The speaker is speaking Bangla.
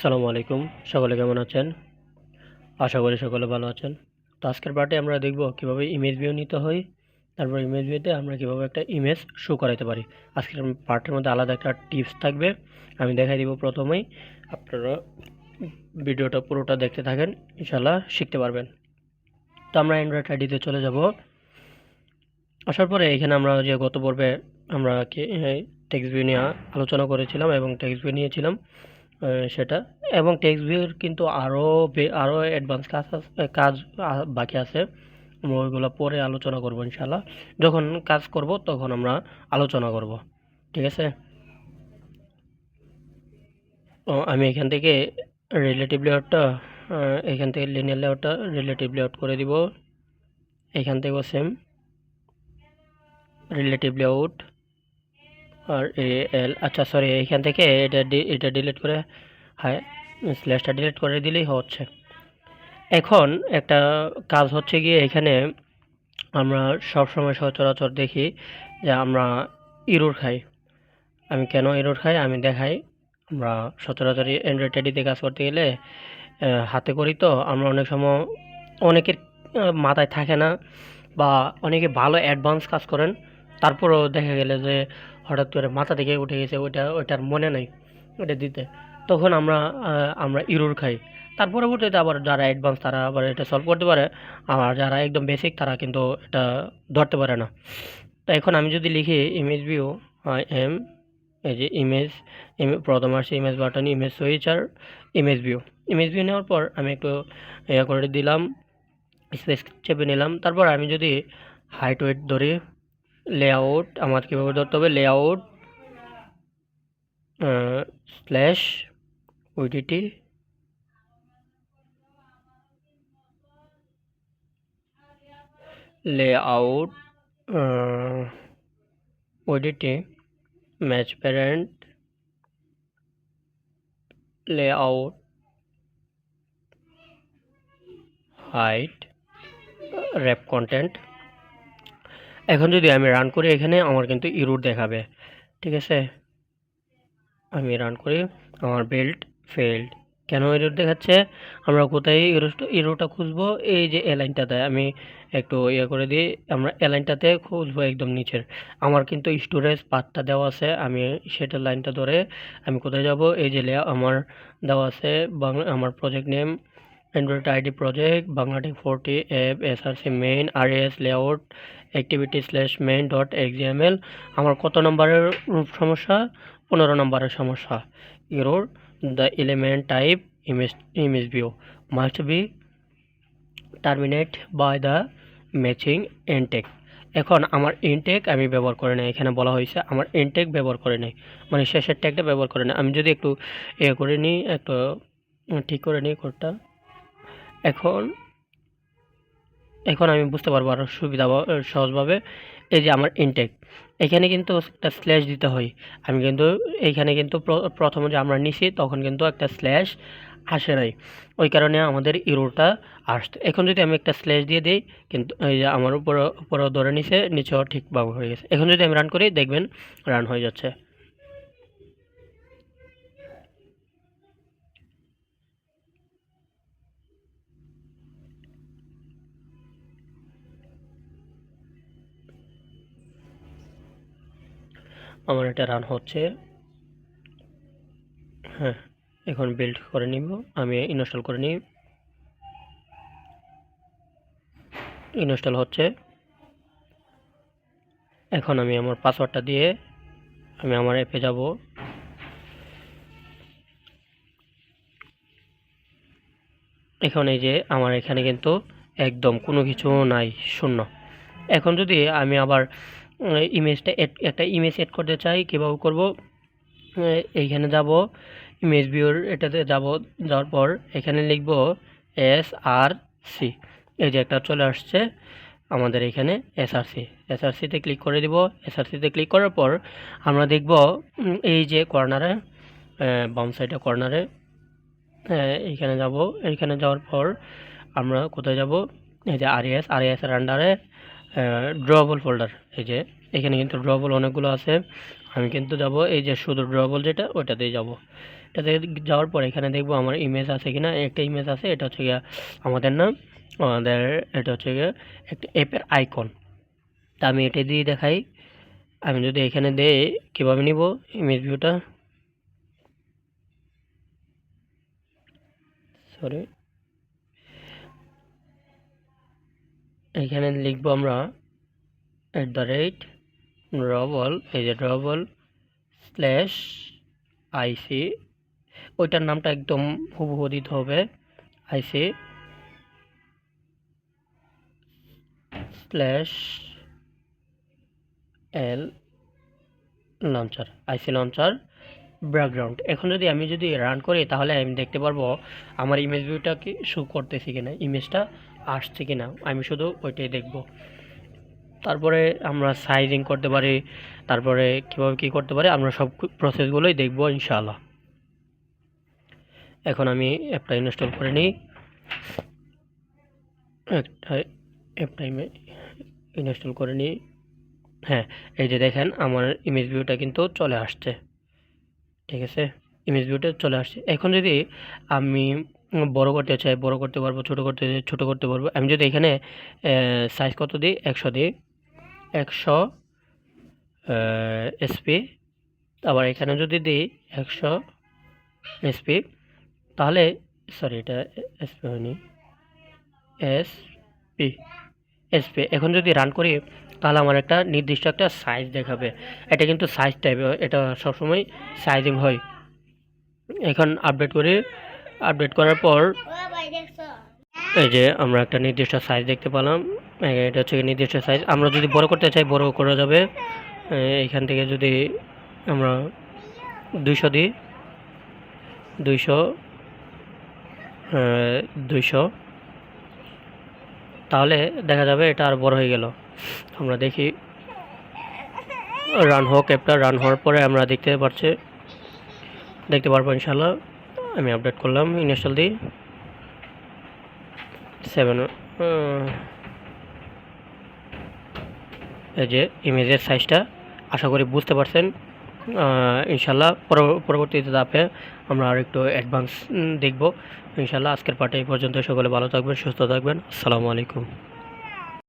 আসসালামু আলাইকুম। সকলে কেমন আছেন? আশা করি সকলে ভালো আছেন। তো আজকের পার্টে আমরা দেখব কীভাবে ইমেজ ভিউ নিতে হয়, তারপর ইমেজ ভিউতে আমরা কীভাবে একটা ইমেজ শো করাতে পারি। আজকের পার্টের মধ্যে আলাদা একটা টিপস থাকবে, আমি দেখাই দিব প্রথমেই। আপনারা ভিডিওটা পুরোটা দেখতে থাকেন ইনশাল্লাহ শিখতে পারবেন। তো আমরা অ্যান্ড্রয়েড আইডিতে চলে যাব। আসার পরে এখানে আমরা যে গত পর্বে আমরা টেক্সট ভিউ নিয়ে আলোচনা করেছিলাম এবং টেক্সট ভিউ নিয়েছিলাম। সেটা। এবং টেক্সট ভিউর কিন্তু আরও আরও অ্যাডভান্স কাজ কাজ বাকি আছে। আমরা ওইগুলো পরে আলোচনা করব ইনশাল্লাহ যখন কাজ করব, তখন আমরা আলোচনা করব। ঠিক আছে? আমি এখান থেকে রিলেটিভ লেআউটটা এখান থেকে লিনিয়ার লেআউটটা রিলেটিভ লেআউট করে দিব। এখান থেকেও সেম রিলেটিভ লেআউট আর এ, এল আচ্ছা সরি এখান থেকে এটা এটা ডিলিট করে হ্যাঁ স্ল্যাশটা ডিলিট করে দিলেই হচ্ছে। এখন একটা কাজ হচ্ছে গিয়ে এখানে আমরা সব সময় সচরাচর দেখি যে আমরা ইরোর খাই। আমি কেন ইরোর খাই? আমি দেখাই। আমরা সচরাচর অ্যান্ড্রয়েড টেডিতে কাজ করতে গেলে হাতে করি তো, আমরা অনেক সময় অনেকের মাথায় থাকে না বা অনেকে ভালো অ্যাডভান্স কাজ করেন। তারপরেও দেখা গেলে যে হঠাৎ করে মাথা থেকে উঠে গেছে, ওইটা, ওইটার মনে নাই, ওইটা দিতে। তখন আমরা আমরা ইরোর খাই। তার পরবর্তীতে আবার যারা অ্যাডভান্স তারা আবার এটা সলভ করতে পারে আর যারা একদম বেসিক তারা কিন্তু এটা ধরতে পারে না। তো এখন আমি যদি লিখি ইমেজ ভিউ আই এম এই যে ইমেজ প্রথম আসছে ইমেজ বাটন ইমেজ সুইচ আর ইমেজ ভিউ ইমেজ ভিউ নেওয়ার পর আমি একটু ইয়ে করে দিলাম স্পেস চেপে নিলাম। তারপর আমি যদি হাইট ওয়েট ধরি লেআউট আমার কীভাবে ধরতে হবে layout slash width layout width match parent layout height wrap content এখন যদি আমি রান করি এখানে, আমার কিন্তু ইরোর দেখাবে। ঠিক আছে? আমি রান করি, আমার বেল্ট ফেল্ড কেন এরর দেখাচ্ছে? আমরা কোথায় ইরোটা খুঁজবো? এই যে এলাইনটাতে আমি একটু ইয়ে করে দিই, আমরা এলাইনটাতে খুঁজবো একদম নিচের। আমার কিন্তু স্টোরেজ পাতটা দেওয়া আছে, আমি সেটা লাইনটা ধরে আমি কোথায় যাব? এই যে আমার দেওয়া আছে, বাংলা আমার project name android ID project Banglatech forty app SRC main res layout activity slash main dot XML আমার কত নম্বরের সমস্যা? পনেরো নম্বরের সমস্যা। Error the element type image image view must be terminated by the matching end tag এখন আমার ইনটেক আমি ব্যবহার করে নাই। এখানে বলা হয়েছে আমার ইনটেক ব্যবহার করে নাই। মানে শেষের ট্যাগটা ব্যবহার করে নাই। আমি যদি একটু এ করে নিই, একটু ঠিক করে নিই কোডটা এখন এখন আমি বুঝতে পারব আরও সুবিধা সহজভাবে। এই যে আমার ইনটেক এখানে কিন্তু একটা স্ল্যাশ দিতে হয়। আমি কিন্তু এইখানে কিন্তু প্রথমে যে আমরা নিছি, তখন কিন্তু একটা স্ল্যাশ আসে নাই। ওই কারণে আমাদের ইরোটা আসতো এখন যদি আমি একটা স্ল্যাশ দিয়ে দিই, কিন্তু এই যে আমার উপরে উপরে ধরে নিচে নিচেও ঠিকভাবে হয়ে গেছে। এখন যদি আমি রান করি, দেখবেন রান হয়ে যাচ্ছে। আমার এটা রান হচ্ছে। হ্যাঁ এখন বিল্ড করে নিব। আমি ইনস্টল করে নিই। ইনস্টল হচ্ছে। এখন আমি আমার পাসওয়ার্ডটা দিয়ে আমি আমার অ্যাপে যাব। এখন এই যে আমার এখানে কিন্তু একদম কোনো কিছু নাই, শূন্য। এখন যদি আমি আবার ইমেজটা একটা ইমেজ এড করতে চাই, কীভাবে করব? এইখানে যাব ইমেজ ভিউর এটাতে যাব, যাওয়ার পর এখানে লিখব এস আর সি এই যে একটা চলে আসছে আমাদের এখানে এসআরসি এসআরসিতে ক্লিক করে দিব। এসআরসিতে ক্লিক করার পর আমরা দেখব এই যে কর্নারে বাম সাইডে কর্নারে এইখানে যাব। এইখানে যাওয়ার পর আমরা কোথায় যাব? এই যে আর এস আরএস আরএস এর আন্ডারে ড্রবল ফোল্ডার এই যে, এখানে কিন্তু ড্রবল অনেকগুলো আছে। আমি কিন্তু যাব এই যে শুধু ড্রবল যেটা, ওইটাতেই যাব। এটাতে যাওয়ার পর এখানে দেখব আমার ইমেজ আছে কিনা। একটা ইমেজ আছে, এটা হচ্ছে গিয়া আমাদের নাম, আমাদের এটা হচ্ছে গিয়ে একটা অ্যাপের আইকন তা আমি এটা দিয়ে দেখাই। আমি যদি এখানে দেই, কীভাবে নিব ইমেজ ভিউটা সরি এখানে লিখব আমরা অ্যাট দ্য রেট ড্রবল এই যে ড্রবল স্ল্যাশ আইসি ওইটার নামটা একদম হুবহু দিতে হবে IC slash L launcher IC launcher background এখন যদি আমি যদি রান করি, তাহলে আমি দেখতে পারব আমার ইমেজ ভিউটা কি শো করতেছি কিনা ইমেজটা আসছে কি না আমি শুধু ওইটাই দেখব। তারপরে আমরা সাইজিং করতে পারি, তারপরে কীভাবে কী করতে পারি, আমরা সব প্রসেসগুলোই দেখব ইনশাআল্লাহ। এখন আমি অ্যাপটা ইনস্টল করে নিই। একটা অ্যাপটা ইনস্টল করে নিই। হ্যাঁ এই যে দেখেন আমার ইমেজ ভিউটা কিন্তু চলে আসছে। ঠিক আছে? ইমেজ ভিউটা চলে আসছে। এখন যদি আমি বড় করতে চাই, বড় করতে পারব, ছোট করতে ছোট করতে পারব। আমি যদি এখানে সাইজ কত দিই? একশো দিই। একশো এসপি আবার এখানে যদি দিই একশো এসপি তাহলে সরি এটা এসপি হয়নি। এস পি এসপি এখন যদি রান করি, তাহলে আমার একটা নির্দিষ্ট একটা সাইজ দেখাবে। এটা কিন্তু সাইজ টাইপের এটা সবসময় সাইজিং হয়। এখন আপডেট করি। আপডেট করার পর এই যে আমরা একটা নির্দিষ্ট সাইজ দেখতে পেলাম। এটা হচ্ছে নির্দিষ্ট সাইজ আমরা যদি বড় করতে চাই বড় করা যাবে। এ, এখান থেকে যদি আমরা দুইশো দিই দুইশো দুইশো। তাহলে দেখা যাবে এটা আর বড় হয়ে গেল। আমরা দেখি। রান হোক অ্যাপটা রান হওয়ার পরে আমরা দেখতে পাচ্ছি দেখতে পারব ইনশাল্লাহ। আমি আপডেট করলাম ইনস্টল দিই সেভেন এই যে ইমেজের সাইজটা আশা করি বুঝতে পারছেন। ইনশাল্লাহ পরব- পরবর্তীতে ধাপে আমরা আর একটু অ্যাডভান্স দেখব। ইনশাল্লাহ আজকের পার্টি পর্যন্ত সকলে ভালো থাকবেন, সুস্থ থাকবেন। আসসালামু আলাইকুম।